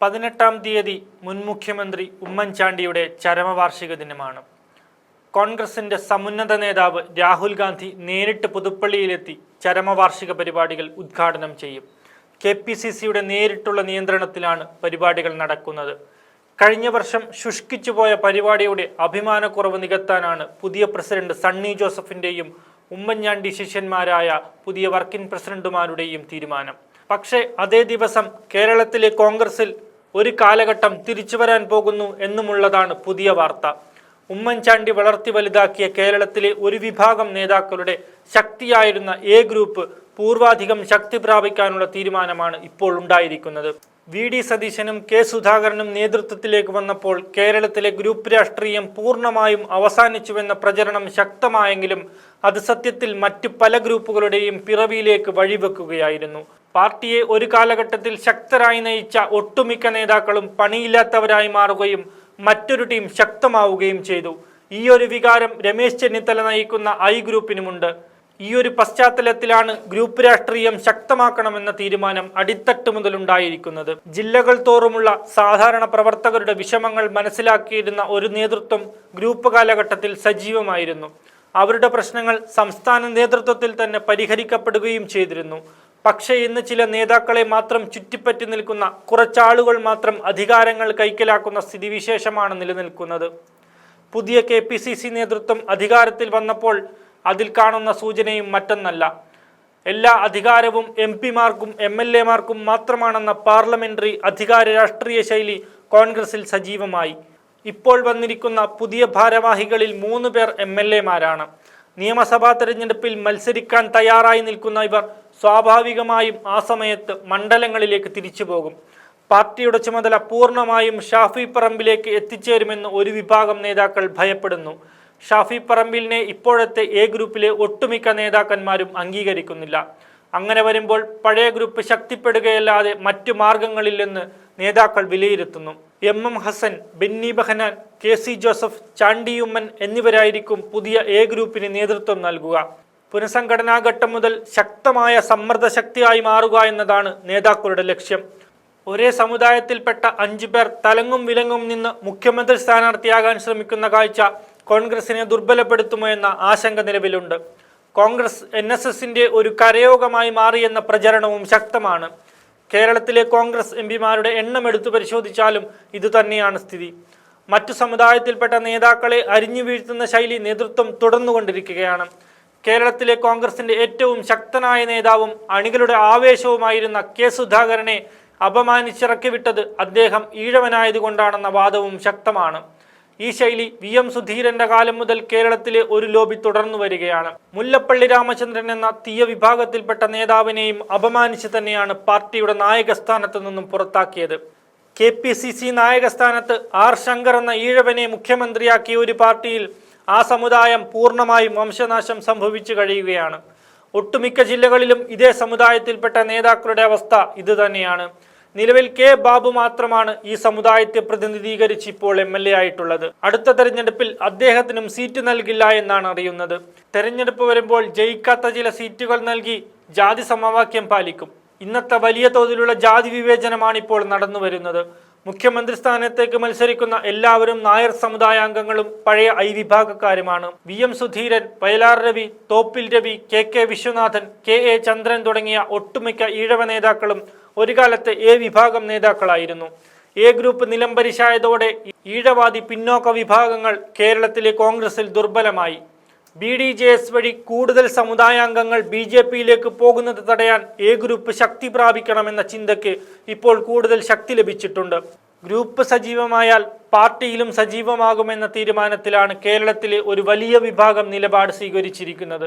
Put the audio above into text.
പതിനെട്ടാം തീയതി മുൻ മുഖ്യമന്ത്രി ഉമ്മൻചാണ്ടിയുടെ ചരമവാർഷിക ദിനമാണ്. കോൺഗ്രസിന്റെ സമുന്നത നേതാവ് രാഹുൽ ഗാന്ധി നേരിട്ട് പുതുപ്പള്ളിയിലെത്തി ചരമവാർഷിക പരിപാടികൾ ഉദ്ഘാടനം ചെയ്യും. കെ പി സി സിയുടെ നേരിട്ടുള്ള നിയന്ത്രണത്തിലാണ് പരിപാടികൾ നടക്കുന്നത്. കഴിഞ്ഞ വർഷം ശുഷ്കിച്ചുപോയ പരിപാടിയുടെ അഭിമാനക്കുറവ് നികത്താനാണ് പുതിയ പ്രസിഡന്റ് സണ്ണി ജോസഫിന്റെയും ഉമ്മൻചാണ്ടി ശിഷ്യന്മാരായ പുതിയ വർക്കിംഗ് പ്രസിഡന്റുമാരുടെയും തീരുമാനം. പക്ഷേ അതേ ദിവസം കേരളത്തിലെ കോൺഗ്രസിൽ ഒരു കാലഘട്ടം തിരിച്ചു വരാൻ പോകുന്നു എന്നുമുള്ളതാണ് പുതിയ വാർത്ത. ഉമ്മൻചാണ്ടി വളർത്തി വലുതാക്കിയ കേരളത്തിലെ ഒരു വിഭാഗം നേതാക്കളുടെ ശക്തിയായിരുന്ന എ ഗ്രൂപ്പ് പൂർവാധികം ശക്തി പ്രാപിക്കാനുള്ള തീരുമാനമാണ് ഇപ്പോൾ ഉണ്ടായിരിക്കുന്നത്. വി ഡി സതീശനും കെ സുധാകരനും നേതൃത്വത്തിലേക്ക് വന്നപ്പോൾ കേരളത്തിലെ ഗ്രൂപ്പ് രാഷ്ട്രീയം പൂർണമായും അവസാനിച്ചുവെന്ന പ്രചരണം ശക്തമായെങ്കിലും അത് സത്യത്തിൽ മറ്റു പല ഗ്രൂപ്പുകളുടെയും പിറവിയിലേക്ക് വഴിവെക്കുകയായിരുന്നു. പാർട്ടിയെ ഒരു കാലഘട്ടത്തിൽ ശക്തരായി നയിച്ച ഒട്ടുമിക്ക നേതാക്കളും പണിയില്ലാത്തവരായി മാറുകയും മറ്റൊരു ടീം ശക്തമാവുകയും ചെയ്തു. ഈ ഒരു വികാരം രമേശ് ചെന്നിത്തല നയിക്കുന്ന ഐ ഗ്രൂപ്പിനുമുണ്ട്. ഈ ഒരു പശ്ചാത്തലത്തിലാണ് ഗ്രൂപ്പ് രാഷ്ട്രീയം ശക്തമാക്കണമെന്ന തീരുമാനം അടിത്തട്ട് മുതലുണ്ടായിരിക്കുന്നത്. ജില്ലകൾ തോറുമുള്ള സാധാരണ പ്രവർത്തകരുടെ വിഷമങ്ങൾ മനസ്സിലാക്കിയിരുന്ന ഒരു നേതൃത്വം ഗ്രൂപ്പ് കാലഘട്ടത്തിൽ സജീവമായിരുന്നു. അവരുടെ പ്രശ്നങ്ങൾ സംസ്ഥാന നേതൃത്വത്തിൽ തന്നെ പരിഹരിക്കപ്പെടുകയും ചെയ്തിരുന്നു. പക്ഷേ ഇന്ന് ചില നേതാക്കളെ മാത്രം ചുറ്റിപ്പറ്റി നിൽക്കുന്ന കുറച്ചാളുകൾ മാത്രം അധികാരങ്ങൾ കൈക്കലാക്കുന്ന സ്ഥിതിവിശേഷമാണ് നിലനിൽക്കുന്നത്. പുതിയ കെ പി സി സി നേതൃത്വം അധികാരത്തിൽ വന്നപ്പോൾ അതിൽ കാണുന്ന സൂചനയും മറ്റൊന്നല്ല. എല്ലാ അധികാരവും എം പിമാർക്കും എം എൽ എമാർക്കും മാത്രമാണെന്ന പാർലമെന്ററി അധികാര രാഷ്ട്രീയ ശൈലി കോൺഗ്രസിൽ സജീവമായി. ഇപ്പോൾ വന്നിരിക്കുന്ന പുതിയ ഭാരവാഹികളിൽ മൂന്ന് പേർ എം എൽ എമാരാണ് നിയമസഭാ തെരഞ്ഞെടുപ്പിൽ മത്സരിക്കാൻ തയ്യാറായി നിൽക്കുന്ന ഇവർ സ്വാഭാവികമായും ആ സമയത്ത് മണ്ഡലങ്ങളിലേക്ക് തിരിച്ചു പോകും. പാർട്ടിയുടെ ചുമതല പൂർണമായും ഷാഫി പറമ്പിലേക്ക് എത്തിച്ചേരുമെന്ന് ഒരു വിഭാഗം നേതാക്കൾ ഭയപ്പെടുന്നു. ഷാഫി പറമ്പിലിനെ ഇപ്പോഴത്തെ എ ഗ്രൂപ്പിലെ ഒട്ടുമിക്ക നേതാക്കന്മാരും അംഗീകരിക്കുന്നില്ല. അങ്ങനെ വരുമ്പോൾ പഴയ ഗ്രൂപ്പ് ശക്തിപ്പെടുകയല്ലാതെ മറ്റു മാർഗങ്ങളില്ലെന്ന് നേതാക്കൾ വിലയിരുത്തുന്നു. M M Hasan Benny Behanan K C Joseph Chandy Oommen എന്നിവരായിരിക്കും പുതിയ എ ഗ്രൂപ്പിന് നേതൃത്വം നൽകുക. പുനഃസംഘടനാ ഘട്ടം മുതൽ ശക്തമായ സമ്മർദ്ദ ശക്തിയായി മാറുക എന്നതാണ് നേതാക്കളുടെ ലക്ഷ്യം. ഒരേ സമുദായത്തിൽപ്പെട്ട അഞ്ചു പേർ തലങ്ങും വിലങ്ങും നിന്ന് മുഖ്യമന്ത്രി സ്ഥാനാർത്ഥിയാകാൻ ശ്രമിക്കുന്ന കാഴ്ച കോൺഗ്രസിനെ ദുർബലപ്പെടുത്തുമോ എന്ന ആശങ്ക നിലവിലുണ്ട്. കോൺഗ്രസ് എൻ എസ് എസിന്റെ ഒരു കരയോഗമായി മാറിയെന്ന പ്രചരണവും ശക്തമാണ്. കേരളത്തിലെ കോൺഗ്രസ് എം പിമാരുടെ എണ്ണം എടുത്തു പരിശോധിച്ചാലും ഇതുതന്നെയാണ് സ്ഥിതി. മറ്റു സമുദായത്തിൽപ്പെട്ട നേതാക്കളെ അരിഞ്ഞു വീഴ്ത്തുന്ന ശൈലി നേതൃത്വം തുടർന്നുകൊണ്ടിരിക്കുകയാണ്. കേരളത്തിലെ കോൺഗ്രസിന്റെ ഏറ്റവും ശക്തനായ നേതാവും അണികളുടെ ആവേശവുമായിരുന്ന കെ സുധാകരനെ അപമാനിച്ചിറക്കി വിട്ടത് അദ്ദേഹം ഈഴവനായതുകൊണ്ടാണെന്ന വാദവും ശക്തമാണ്. ഈ ശൈലി വി എം സുധീരന്റെ കാലം മുതൽ കേരളത്തിലെ ഒരു ലോബി തുടർന്നു വരികയാണ്. മുല്ലപ്പള്ളി രാമചന്ദ്രൻ എന്ന തീയ വിഭാഗത്തിൽപ്പെട്ട നേതാവിനെയും അപമാനിച്ച് തന്നെയാണ് പാർട്ടിയുടെ നായകസ്ഥാനത്ത് നിന്നും പുറത്താക്കിയത്. കെ പി സി സി നായകസ്ഥാനത്ത് ആർ ശങ്കർ എന്ന ഈഴവനെ മുഖ്യമന്ത്രിയാക്കിയ ഒരു പാർട്ടിയിൽ ആ സമുദായം പൂർണമായും വംശനാശം സംഭവിച്ചു കഴിയുകയാണ്. ഒട്ടുമിക്ക ജില്ലകളിലും ഇതേ സമുദായത്തിൽപ്പെട്ട നേതാക്കളുടെ അവസ്ഥ ഇതുതന്നെയാണ് നിലവിൽ കെ ബാബു മാത്രമാണ് ഈ സമുദായത്തെ പ്രതിനിധീകരിച്ച് ഇപ്പോൾ എം എൽ എ ആയിട്ടുള്ളത്. അടുത്ത തെരഞ്ഞെടുപ്പിൽ അദ്ദേഹത്തിനും സീറ്റ് നൽകില്ല എന്നാണ് അറിയുന്നത്. തെരഞ്ഞെടുപ്പ് വരുമ്പോൾ ജയിക്കാത്ത ചില സീറ്റുകൾ നൽകി ജാതി സമവാക്യം പാലിക്കും. ഇന്നത്തെ വലിയ തോതിലുള്ള ജാതി വിവേചനമാണ് ഇപ്പോൾ നടന്നു വരുന്നത് മുഖ്യമന്ത്രി സ്ഥാനത്തേക്ക് മത്സരിക്കുന്ന എല്ലാവരും നായർ സമുദായാംഗങ്ങളും പഴയ I വിഭാഗക്കാരുമാണ്. V M Sudheeran Vayalar Ravi Thoppil Ravi K K Viswanathan K A Chandran തുടങ്ങിയ ഒട്ടുമിക്ക ഈഴവ നേതാക്കളും ഒരു കാലത്ത് എ വിഭാഗം നേതാക്കളായിരുന്നു. എ ഗ്രൂപ്പ് നിലംപരിശായതോടെ ഈഴവാദി പിന്നോക്ക വിഭാഗങ്ങൾ കേരളത്തിലെ കോൺഗ്രസിൽ ദുർബലമായി. ബി ഡി ജെ എസ് വഴി കൂടുതൽ സമുദായാംഗങ്ങൾ ബി ജെ പിയിലേക്ക് പോകുന്നത് തടയാൻ എ ഗ്രൂപ്പ് ശക്തി പ്രാപിക്കണമെന്ന ചിന്തയ്ക്ക് ഇപ്പോൾ കൂടുതൽ ശക്തി ലഭിച്ചിട്ടുണ്ട്. ഗ്രൂപ്പ് സജീവമായാൽ പാർട്ടിയിലും സജീവമാകുമെന്ന തീരുമാനത്തിലാണ് കേരളത്തിലെ ഒരു വലിയ വിഭാഗം നിലപാട് സ്വീകരിച്ചിരിക്കുന്നത്.